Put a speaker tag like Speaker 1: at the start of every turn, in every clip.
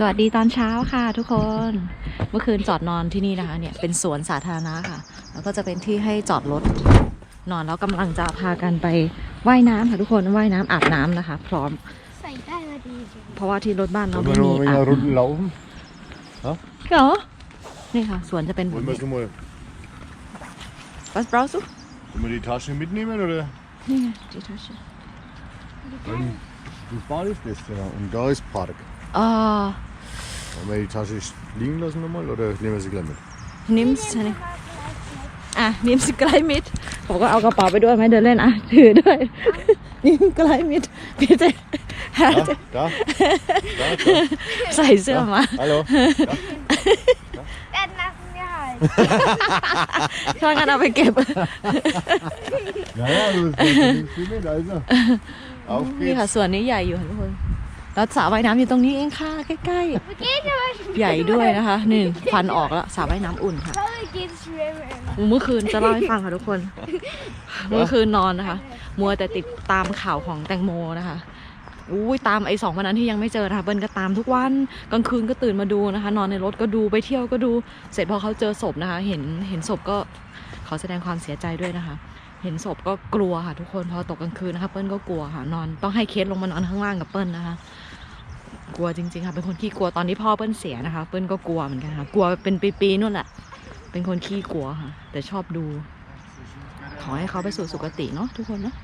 Speaker 1: สวัสดีตอนเช้าค่ะทุกคน เมื่อคืนจอดนอนที่นี่นะคะ เนี่ยเป็นสวนสาธารณะค่ะ แล้วก็จะเป็นที่ให้จอดรถนอนแล้วกำลังจะพากันไปว่ายน้ำค่ะทุกคนว่ายน้ำอาบน้ำนะคะ พร้อม
Speaker 2: ใส่ได้พอดีเลย
Speaker 1: เพราะว่าที่รถบ้านเรา
Speaker 3: Wollen
Speaker 1: ไม่
Speaker 3: wir
Speaker 1: มี
Speaker 3: noch
Speaker 1: อา
Speaker 3: eine
Speaker 1: บ
Speaker 3: Runde laufen?
Speaker 1: เหรอนี่ค่ะสวนจะเป็นแบบ
Speaker 3: Wollen
Speaker 1: นี้
Speaker 3: wir schon mal
Speaker 1: บัสบราวสุ
Speaker 3: wollen wir die Tasche mitnehmen oder?
Speaker 1: นี่ไงที่ทัช
Speaker 3: Das Bad ist das ja. Und da ist Park.
Speaker 1: อ่า
Speaker 3: Wollen wir die Tasche liegen lassen nochmal oder nehmen wir sie gleich mit?
Speaker 1: นิมส์นี่อะนิมส์ไกลมิดผมก็เอากระเป๋าไปด้วยไหมเดินเล่นอะถือด้วยนิมไกลมิดพี่เจ
Speaker 3: Da, da, da, da.
Speaker 1: ใส่เสื้อมา
Speaker 3: Hallo.
Speaker 2: แต่นักไม่หาย
Speaker 1: ถ้างั้นเอาไปเก็บ
Speaker 3: Ja, ja, du nimmst sie mit, also. Auf
Speaker 1: นี่
Speaker 3: geht's.
Speaker 1: ค่ะส่วนนี้ใหญ่อยู่ค่ะทุกคน แล้วสระว่ายน้ำอยู่ตรงนี้เองค่ะใกล้
Speaker 2: เมื่อกี้จะมา
Speaker 1: ๆใหญ่ด้วยนะคะนี่ควันออกแล้วสระว่ายน้ำอุ่นค่ะ
Speaker 2: เขาไปกินสเวม
Speaker 1: เมื่อคืนจะเล่าให้ฟังค่ะทุกคน เมื่อคืนนอนนะคะ มัวแต่ติดตามข่าวของแตงโมนะคะอุ้ยตามไอ้สองวันนั้นที่ยังไม่เจอนะคะเบิ้ลก็ตามทุกวันกลางคืนก็ตื่นมาดูนะคะ นอนในรถก็ดูไปเที่ยวก็ดู เสร็จพอเขาเจอศพนะคะ เห็นเห็นศพก็ขอแสดงความเสียใจด้วยนะคะ เห็นศพก็กลัวค่ะทุกคนพอตกกลางคืนนะคะเปิ้ลก็กลัวค่ะนอนต้องให้เคสลงมานอนข้างล่างกับเปิ้ลนะคะ กลัวจริงๆค่ะเป็นคนขี้กลัวตอนที่พ่อเปิ้ลเสียนะคะ เปิ้ลก็กลัวเหมือนกันค่ะ กลัวเป็นปีๆนู่นแหละ เป็นคนขี้กลัวค่ะ แต่ชอบดู ขอให้เขาไปสู่สุคติเนาะทุกคนเนาะ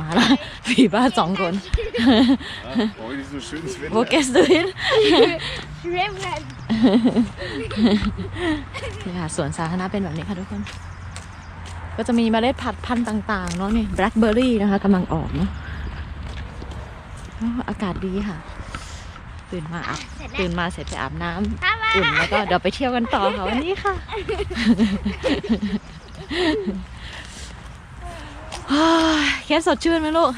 Speaker 1: มาละผีบ้าสองคน
Speaker 3: Ja, heute ist so schönes
Speaker 1: โอ
Speaker 3: Wetter.
Speaker 1: เคสตูน
Speaker 2: สเวม
Speaker 1: นี่ค่ะสวนสาธารณะเป็นแบบนี้ค่ะทุกคน ก็จะมีเมล็ดผัดพันธุ์ต่างๆเนาะนี่แบล็คเบอร์รี่นะคะกำลังออกเนาะอ้าวอากาศดีค่ะ ตื่นมาอาบตื่นมาเสร็จไปอาบน้ำ
Speaker 2: ทำไม
Speaker 1: อุ่นแล้วก็เดี๋ยวไปเที่ยวกันต่อค่ะวันนี้ค่ะอ้าย แค่สดชื่นไหมลูก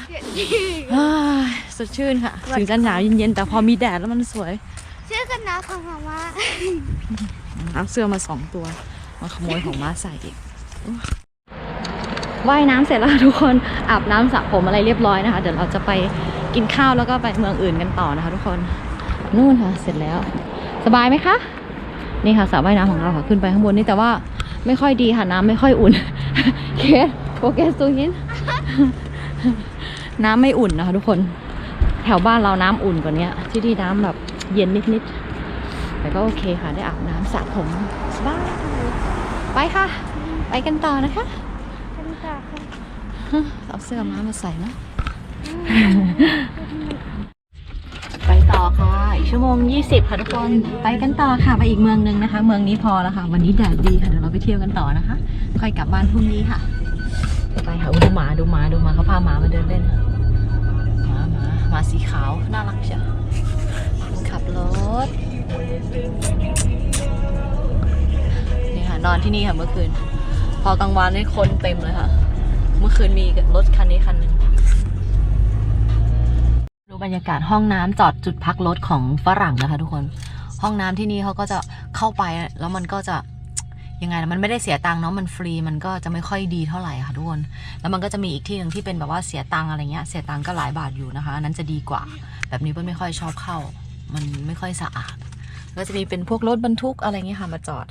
Speaker 1: อ้ายสดชื่นค่ะ ถึงจะหนาวเย็นๆแต่พอมีแดดแล้วมันสวย
Speaker 2: ชื่อกันนะของมาม่า
Speaker 1: เอาเสื้อมาสองตัว มาขโมยของม้าใส่อีกว่ายน้ำเสร็จแล้วค่ะทุกคนอาบน้ำสระผมอะไรเรียบร้อยนะคะ เดี๋ยวเราจะไปกินข้าวแล้วก็ไปเมืองอื่นกันต่อนะคะ ทุกคนนู่นค่ะเสร็จแล้ว สบายไหมคะนี่ค่ะสระว่ายน้ำของเราค่ะขึ้นไปข้างบนนี่แต่ว่าไม่ค่อยดีค่ะน้ำไม่ค่อยอุ่นเคส โปเกสตูหิน น้ำไม่อุ่นนะคะทุกคน แถวบ้านเราน้ำอุ่นกว่านี้ที่ที่น้ำแบบเย็นนิดๆ แต่ก็โอเคค่ะ ได้อาบน้ำสระผมสบาย ไปค่ะ ไปกันต่อนะคะ
Speaker 2: กันต่อค่ะ
Speaker 1: เอาเสื้อม้ามาใส่นะไปต่อค่ะ อีกชั่วโมง 20 ค่ะทุกคน ไปกันต่อค่ะ ไปอีกเมืองหนึงนะคะ เมืองนี้พอแล้วค่ะ วันนี้แดดดีค่ะ เดี๋ยวเราไปเที่ยวกันต่อนะคะ ค่อยกลับบ้านพรุ่งนี้ค่ะ ไปค่ะดูหมาดูหมาดูหมาเขาพาหมามาเดินเล่นหมาหมาหมาสีขาวน่ารักเชียวขับรถนี่ค่ะนอนที่นี่ค่ะเมื่อคืน พอกลางวันนี่คนเต็มเลยค่ะ เมื่อคืนมีรถคันนี้คันหนึ่งดูบรรยากาศห้องน้ำจอดจุดพักรถของฝรั่งนะคะ ทุกคนห้องน้ำที่นี่เขาก็จะเข้าไปแล้วมันก็จะ ยังไงนะมันไม่ได้เสียตังค์เนาะมันฟรีมันก็จะไม่ค่อยดีเท่าไหร่ค่ะทุกคน แล้วมันก็จะมีอีกที่หนึ่งที่เป็นแบบว่าเสียตังค์อะไรเงี้ยเสียตังค์ก็หลายบาทอยู่นะคะอันนั้นจะดีกว่า แบบนี้เปิ้ลไม่ค่อยชอบเข้า มันไม่ค่อยสะอาด ก็จะมีเป็นพวกรถบรรทุกอะไรเงี้ยค่ะมาจอด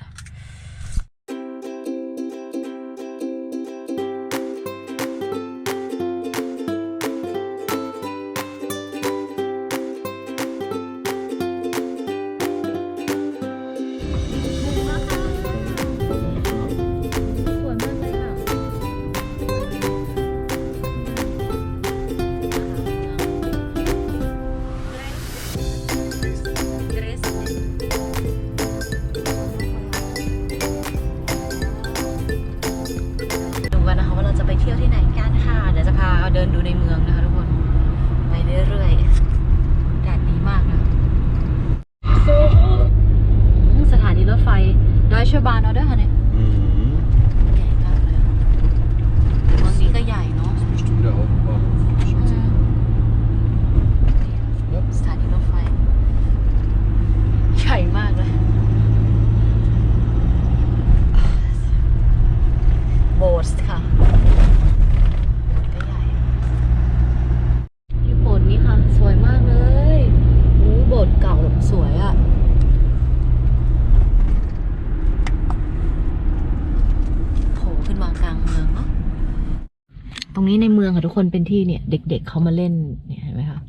Speaker 1: ค่ะทุกคนเป็นที่เนี่ย เด็ก ๆเขามาเล่นเนี่ยเห็นไหมคะ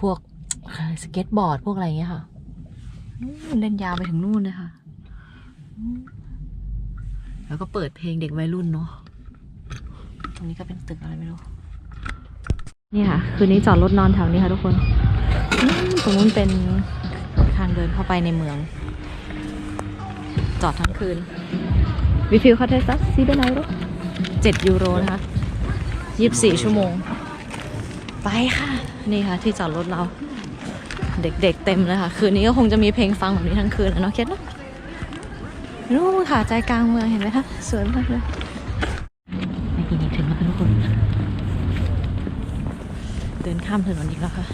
Speaker 1: พวกสเก็ตบอร์ดพวกอะไรอย่างเงี้ยค่ะนู่นเล่นยาวไปถึงนู่นเลยค่ะอืมแล้วก็เปิดเพลงเด็กวัยรุ่นเนาะตรงนี้ก็เป็นตึกอะไรไม่รู้นี่ค่ะ คืนนี้จอดรถนอนแถวนี้ค่ะทุกคนอืมตรงนู้นเป็นทางเดินเข้าไปในเมือง จอดทั้งคืนวิฟิลคาเทซัสซีเบนไนโรเจ็ดยูโรนะคะ ยี่สิบสี่ชั่วโมง ไปค่ะ นี่ค่ะ ที่จอดรถเรา เด็กๆเต็มเลยค่ะ คืนนี้ก็คงจะมีเพลงฟังแบบนี้ทั้งคืนนะเนาะเคสเนาะนู่นค่ะใจกลางเมืองเห็นไหมคะสวยมากเลยไม่กี่นี้ถึงแล้วค่ะทุกคน เดินข้ามถนนอีกแล้วค่ะ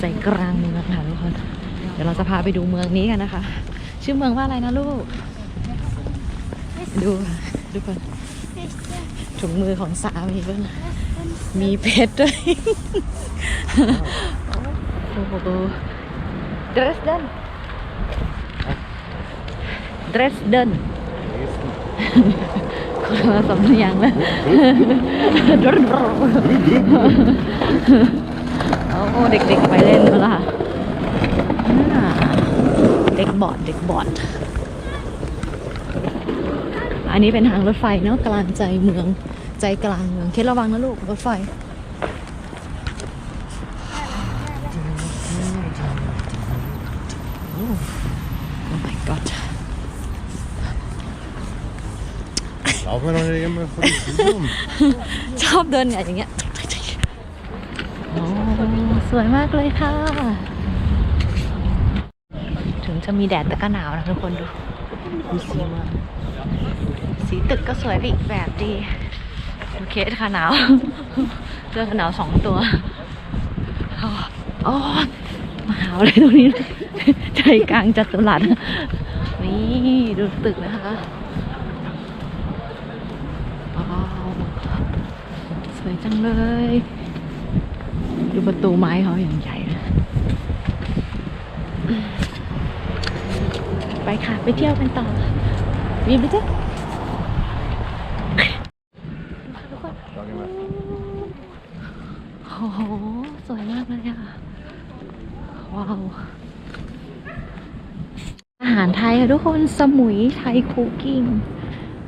Speaker 1: ใจกลางเมืองค่ะทุกคน เดี๋ยวเราจะพาไปดูเมืองนี้กันนะคะ ชื่อเมืองว่าอะไรนะลูก ดูค่ะทุกคน ถุงมือของสามีเพื่อนมีเพชรด้วยโอ้โหดรสเดนดรสเดนคนละสำเนียงเลยโอ้เด็กๆไปเล่นแล้วล่ะเด็กบอดเด็กบอด อันนี้เป็นทางรถไฟเนาะกลางใจเมืองใจกลางเมืองเคสระวังนะลูกรถไฟโอ้ my god
Speaker 3: Lauf mir doch nicht immer vor die Füße um.
Speaker 1: ชอบเดินเนี่ยอย่างเงี้ยโอ้สวยมากเลยค่ะ ถึงจะมีแดดแต่ก็หนาวนะทุกคนดูดูสีเมือง สีตึกก็สวยไปอีกแบบดีดูเคสค่ะหนาวเสื้อกันหนาวสองตัวอ๋ออ๋อมาหาวเลยตรงนี้ใจกลางจัตุรัสนี่ดูตึกนะคะว้าวสวยจังเลย ดูประตูไม้เขาอย่างใหญ่นะไปค่ะ ไปเที่ยวกันต่อวีมไปจ้ะ โอ้โห สวยมากเลยอะ ว้าว อา หารไทยค่ะทุกคนสมุยไทยคุกกิ้ง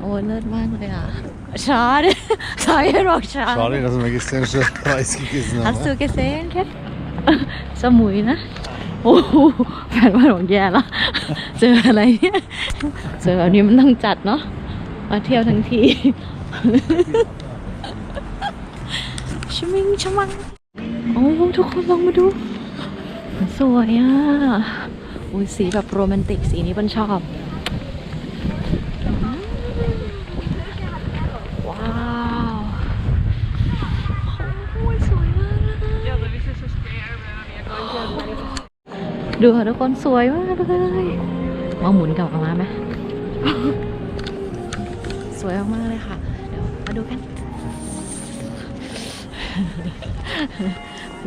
Speaker 1: โอ้ยเลิศมากเลยอะชาดิชาเยโรชา
Speaker 3: Schade, dass wir gestern schon Reis gegessen haben.
Speaker 1: Hast du gesehen แคทสมุยนะ โอ้โหแฟนว่าของแย่ละเจออะไรเนี่ยเจอแบบนี้มันต้องจัดเนาะมาเที่ยวทั้งทีชมิงชมังโอ้ทุกคนลองมาดู สวยอะ อุ้ยสีแบบโรแมนติกสีนี้เปิ้ลชอบ ว้าวโอ้ยสวยมากดูค่ะทุกคนสวยมากเลยมาหมุนกลับออกมาไหมสวยมากๆเลยค่ะ เดี๋ยวมาดูกัน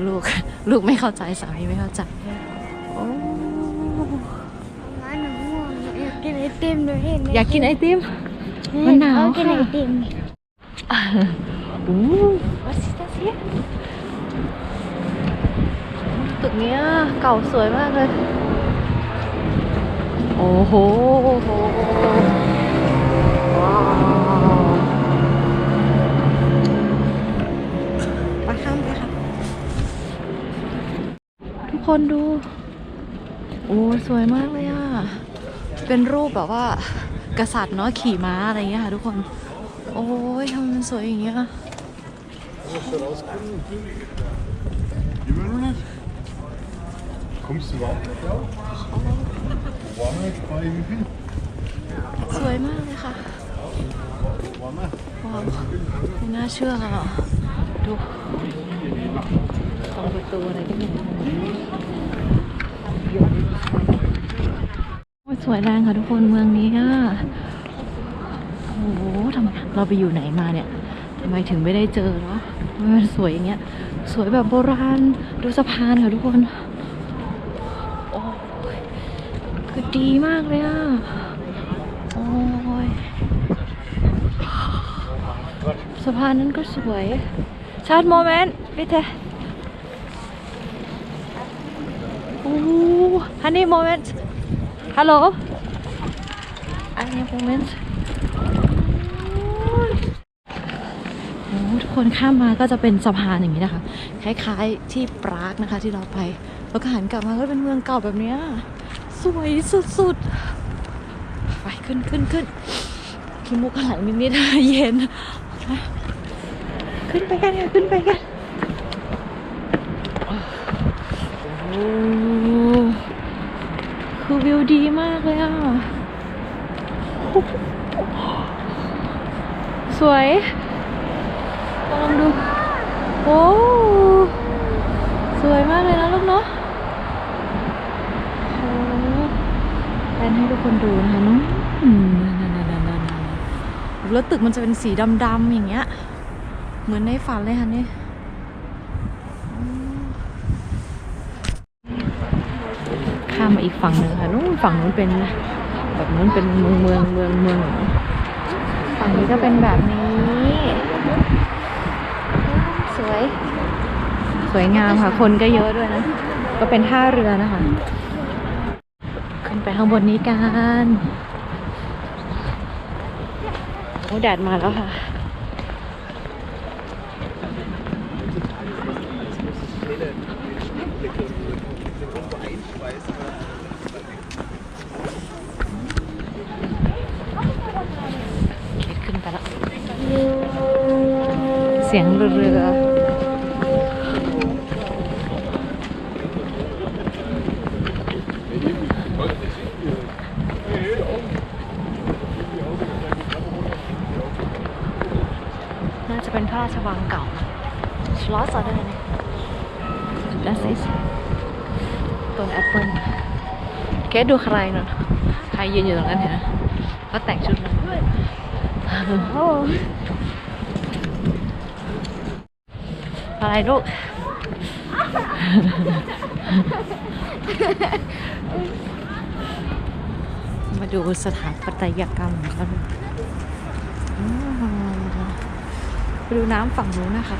Speaker 1: ลูก ลูกไม่เข้าใจสามีไม่เข้าใจโอ้
Speaker 2: หนูง่วงอยากกินไอติมหนูเห็น
Speaker 1: อยากกินไอติม มันหนาว
Speaker 2: เอกิน
Speaker 1: ค่ะ
Speaker 2: ไอติม
Speaker 1: อู้วัดซิตาเซียตึกเนี้ยเก่าสวยมากเลย โอ้โหว้าวไปข้ามไปค่ะ ทุกคนดูโอ้สวยมากเลยอะ เป็นรูปแบบว่ากษัตริย์เนาะขี่ม้าอะไรเงี้ยค่ะทุกคน โอ้ยทำไมมันสวยอย่างเงี้ยสวยมากเลยค่ะว้าวไม่น่าเชื่ออะดูตรงประตูอะไรกันเนี่ย สวยแรงค่ะทุกคนเมืองนี้อะโอ้โหทำไมเราไปอยู่ไหนมาเนี่ยทำไมถึงไม่ได้เจอเนาะทำไมมันสวยอย่างเงี้ย สวยแบบโบราณดูสะพานค่ะทุกคนโอ้ยคือดีมากเลยอะโอ้ยสะพานนั้นก็สวยส Short Moment bitte Oh Honey Moment Hallo Eine Moment โอ้ทุกคนข้ามมาก็จะเป็นสะพานอย่างนี้นะคะ คล้ายๆที่ปรากนะคะที่เราไป แล้วก็หันกลับมาก็เป็นเมืองเก่าแบบเนี้ยสวยสุดๆ ไปขึ้นขึ้นขึ้นขี้มุกไหลนิดๆเย็น ขึ้นไปกันค่ะขึ้นไปกัน โอ้ คือวิวดีมากเลยอะ สวยลองดู โอ้สวยมากเลยนะลูกเนาะโอ้แพนให้ทุกคนดูนะคะน้องอืมนั่นๆๆๆๆแล้วตึกมันจะเป็นสีดำๆอย่างเงี้ย เหมือนในฝันเลยค่ะนี่มข้า มมาอีกฝั่งหนึ่งค่ะนู้นฝั่งนู้นเป็นแบบนู้นเป็นเมืองเมืองเมืองเมืองฝั่งนี้ก็เป็นแบบนี้ สวย สวยงามค่ะ คนก็เยอะด้วยนะ ก็เป็นท่าเรือนะคะ ขึ้นไปข้างบนนี้กันโอ้แดดมาแล้วค่ะ เคสขึ้นไปแล้ว เสียงเรือน่าจะเป็นพระราชวังเก่าชลอสอะไรเนี่ย That's it ต้นแอปเปิลเคสดูใครเนอะใครยืนอยู่ตรงนั้นเห็นไหมเขาแต่งชุดมา
Speaker 2: อ้
Speaker 1: อะไรลูก มาดูสถาปัตยกรรมของเขาดูอ๋อไปดูน้ำฝั่งนู้นนะคะ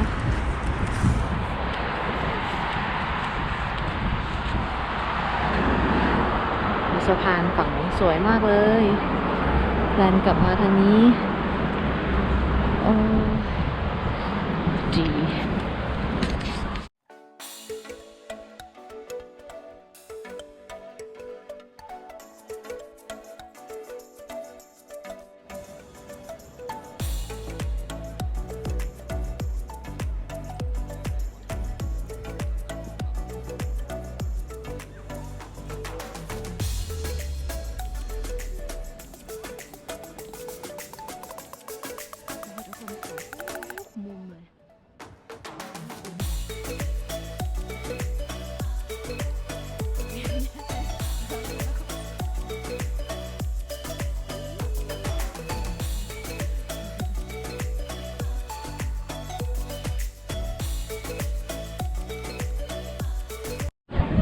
Speaker 1: ดูสะพานฝั่งนู้นสวยมากเลยแลนกลับมาทางนี้โอ้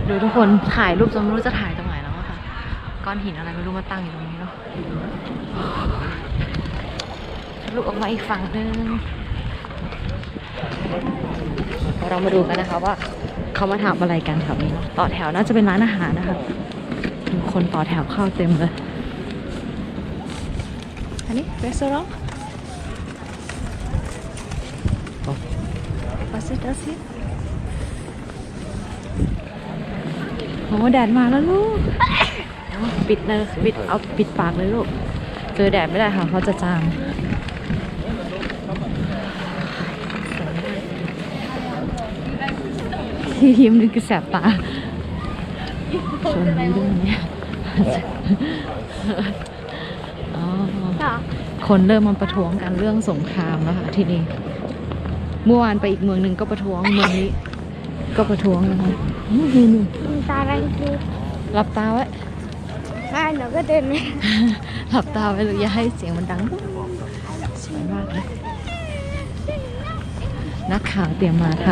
Speaker 1: ดูทุกคนถ่ายรูปจนไม่รู้จะถ่ายตรงไหนแล้วอะค่ะ ก้อนหินอะไรไม่รู้มาตั้งอยู่ตรงนี้เนาะลูกออกมาอีกฝั่งนึงเรามาดูกันนะคะว่าเขามาทำอะไรกันแถวนี้เนาะต่อแถวน่าจะเป็นร้านอาหารนะคะมีคนต่อแถวเข้าเต็มเลยอันนี้รีสอร์ท Was ist das hier? โอ้แดดมาแล้วลูก ปิดเลยปิดเอาปิดปากเลยลูก เจอแดดไม่ได้ค่ะเขาจะจามที่ยิ้มนึงคือแสบตาชนนี้ด้วยเนี่ยอ๋อ
Speaker 2: ต่อ
Speaker 1: คนเริ่มมาประท้วงกันเรื่องสงครามแล้วค่ะที่นี่ เมื่อวานไปอีกเมืองหนึ่งก็ประท้วงเมืองนี้ ก็ประท้วงนะคะ อื้อหือ
Speaker 2: มันตาแรงคือ
Speaker 1: หลับตาไว้
Speaker 2: ไม่หนูก็เดินไม่
Speaker 1: หลับตาไว้เลยอย่าให้เสียงมันดังสวยมากเลยนักข่าวเตรียมมาท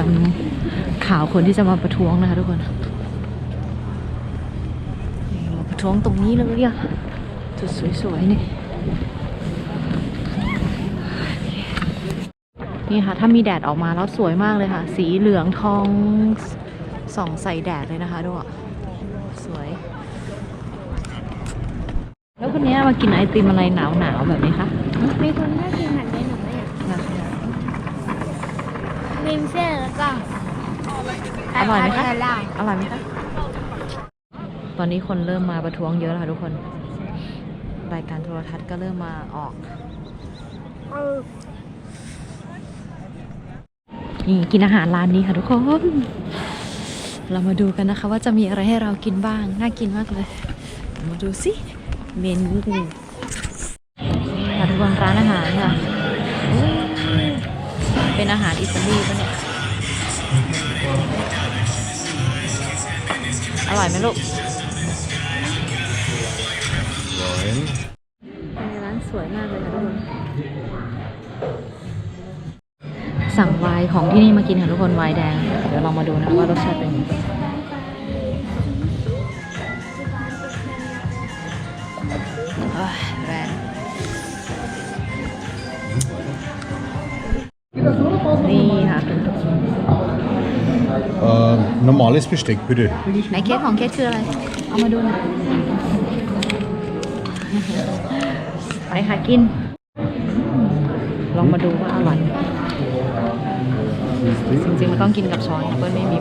Speaker 1: ำข่าวคนที่จะมาประท้วงนะคะทุกคนนี่มาประท้วงตรงนี้เลยอะจุดสวยๆนี่นี่ค่ะ ถ้ามีแดดออกมาแล้วสวยมากเลยค่ะ สีเหลืองทอง ส่องใส่แดดเลยนะคะดูอะสวย แล้วคนนี้มากินไอติมอะไรหนาวหนาวๆแบบนี้คะ
Speaker 2: มีคนน่ากินหันไปหนูไหมอะมีเส้นแล้วก็
Speaker 1: อร่อยไหมคะ
Speaker 2: อร่อย
Speaker 1: อร่อยไหมคะตอนนี้คนเริ่มมาประท้วงเยอะแล้วค่ะทุกคน รายการโทรทัศน์ก็เริ่มมาออก
Speaker 2: เออ
Speaker 1: นี่กินอาหารร้านนี้ค่ะทุกคน เรามาดูกันนะคะ ว่าจะมีอะไรให้เรากินบ้าง น่ากินมากเลย มาดูสิ เมนูนี่ค่ะทุกคนร้านอาหารค่ะอู้เป็นอาหารอิตาลีปะเนี่ย อร่อยไหมลูก
Speaker 3: Nein.
Speaker 1: ร้านสวยมากเลยค่ะทุกคน สั่งไวน์ของที่นี่มากินค่ะทุกคนไวน์แดง เดี๋ยวลองมาดูนะว่ารสชาติเป็นยังไงเอ้ยแรงนี่ค่ะ
Speaker 3: Ähm, normales Besteck, bitte.
Speaker 1: ไหนเค้กของเค้กคืออะไร เอามาดูหน่อยไปค่ะกิน ลองมาดูว่าอร่อย จริงๆมันต้องกินกับช้อนเปิ้ลไม่มี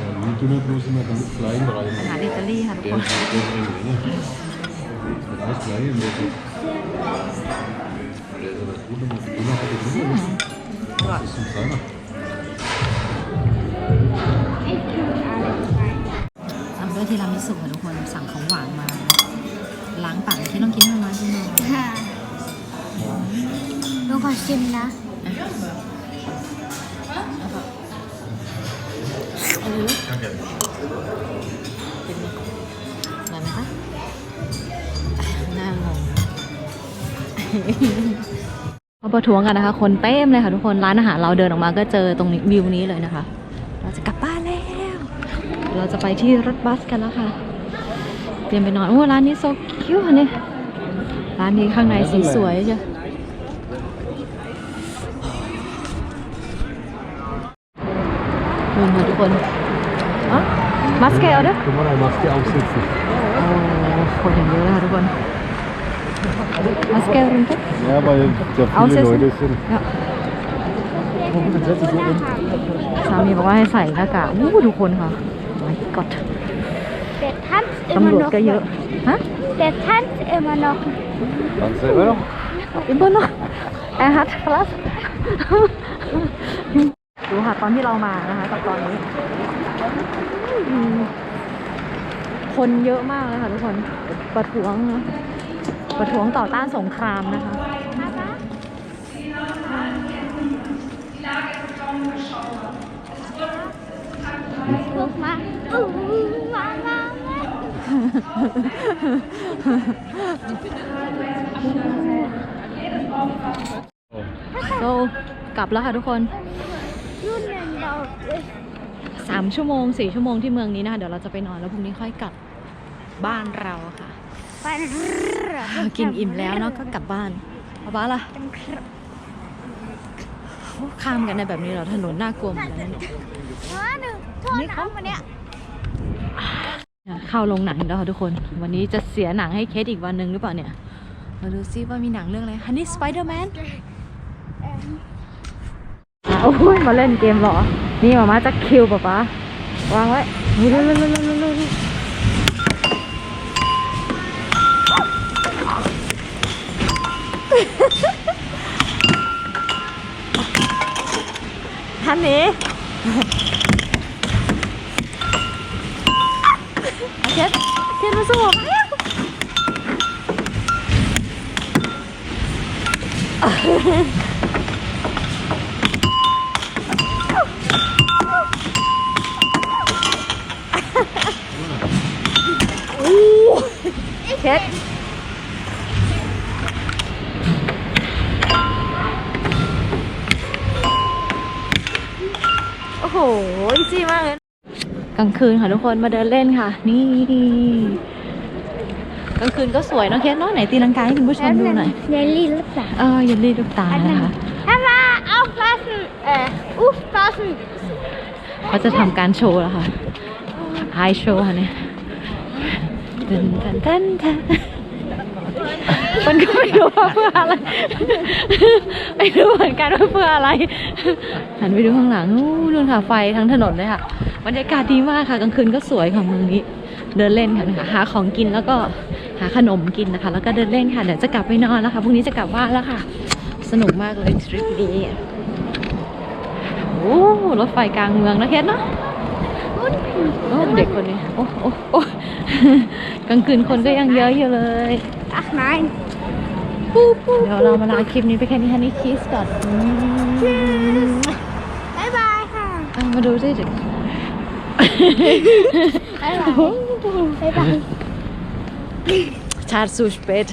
Speaker 3: Ja, wir tun ja bloß immer ganz klein
Speaker 1: อา
Speaker 3: rein.
Speaker 1: หารอิตาลีค่ะทุก
Speaker 3: Der
Speaker 1: คน
Speaker 3: ist der ist eng, ne? Ganz klein. und Der ist der ist aber gut, aber die Dünner hat die Dünner. Das ist ein kleiner.
Speaker 1: สั่งด้วยทีรามิสุค่ะทุกคนสั่งของหวานมา ล้างปากที่ต้องกินให้มาที่นอน
Speaker 2: ค่ะหนูขอชิมนะ
Speaker 1: อะไรไหมคะน่างงเขาประท้วงกันนะคะ คนเต็มเลยค่ะทุกคนร้านอาหารเราเดินออกมาก็เจอตรงนี้วิวนี้เลยนะคะ เราจะกลับบ้านแล้ว เราจะไปที่รถบัสกันแล้วค่ะ เตรียมไปนอนโอ้ร้านนี้โซคิวเนี่ยร้านนี้ข้างในสีสวยจ้ะ ดูค่ะทุกคนอ๋อมัสเกลเด้อ
Speaker 3: Kann man eine Maske aufsetzen?
Speaker 1: โอ้คนอย่างเยอะเลยค่ะทุกคนมัสเกลรุนเต้
Speaker 3: Ja, weil da viele
Speaker 1: Aufsetzen?
Speaker 3: Leute sind.
Speaker 1: สามีบอกว่าให้ใส่หน้ากากอู้ทุกคนค่ะ my god
Speaker 2: เป็ดทันเอ็ม
Speaker 1: ตำรวจ
Speaker 2: นก
Speaker 1: ก็เยอะ ฮะ
Speaker 2: เป็ดทันเอ็มนก
Speaker 3: Dann selber noch?
Speaker 1: อิมเบอ ร์เนาะแอร์ฮัทพลัสดูค่ะตอนที่เรามานะคะกับตอนนี้อืมคนเยอะมากเลยค่ะทุกคนประท้วงนะประท้วงต่อต้านสงครามนะคะ
Speaker 2: ลูกมาอู้มามามา
Speaker 1: โซกลับแล้วค่ะทุกคน
Speaker 2: รุ่นหนึ่งเราเว้ย
Speaker 1: สามชั่วโมงสี่ชั่วโมงที่เมืองนี้นะคะเดี๋ยวเราจะไปนอนแล้วพรุ่งนี้ค่อยกลับบ้านเราค่ะ
Speaker 2: ไป
Speaker 1: กินอิ่มแล้วเนาะก็กลับบ้านเอาบ้าล่ะโอ้ข้ามกันในแบบนี้เหรอถนนน่ากลัวเหมือนกันนะเนี่ย
Speaker 2: มาหนึ่งโทษนะวันเนี้ย
Speaker 1: เข้าโรงหนังแล้วค่ะทุกคน วันนี้จะเสียหนังให้เคสอีกวันหนึ่งหรือเปล่าเนี่ยมาดูซิว่ามีหนังเรื่องอะไรฮันนี่สไปเดอร์แมนโอ้ยมาเล่นเกมเหรอ นี่มามาจะคิวป๊าป๊าวางไว้เร็วเร็วเร็วเร็วเร็วเร็วเร็วฮันนี่เคสเคสมาสู้เคสโอ้โหอีซี่มากเลยกลางคืนค่ะทุกคนมาเดินเล่นค่ะ นี่กลางคืนก็สวยเนาะเคสเนาะไหนตีลังกาให้คุณผู้ชมดูหน่อย
Speaker 2: เยลลี่หรือเปล่า
Speaker 1: เออเยันรีลูกตานะคะ
Speaker 2: Emma, aufpassen! Äh, aufpassen!
Speaker 1: เขาจะทำการโชว์แล้วค่ะไอโชว์ค่ะเนี่ยเต้นเต้นเต้นเต้นมันก็ไม่รู้ว่าเพื่ออะไร ไม่รู้เหมือนกันว่าเพื่ออะไร หันไปดูข้างหลังนู้นนู่นค่ะไฟทั้งถนนเลยค่ะ บรรยากาศดีมากค่ะกลางคืนก็สวยค่ะเมืองนี้ เดินเล่นค่ะหาของกินแล้วก็หาขนมกินนะคะ แล้วก็เดินเล่นค่ะเดี๋ยวจะกลับไปนอนแล้วค่ะพรุ่งนี้จะกลับบ้านแล้วค่ะ สนุกมากเลยทริปนี้โอ้รถไฟกลางเมืองนะเคสเนาะโอ้เด็กคนนี้โอ้โอ้โอ้ กลางคืนคนก็ยังเยอะอยู่เลย
Speaker 2: Ach nein!
Speaker 1: เดี๋ยวเรามาลาคลิปนี้ไปแค่นี้ค่ะนี่คิสก่อนอืม
Speaker 2: Bye bye ค่ะ
Speaker 1: อะมาดูสิเด็ก
Speaker 2: Bye bye Bye bye
Speaker 1: ชาร์จซูสเปด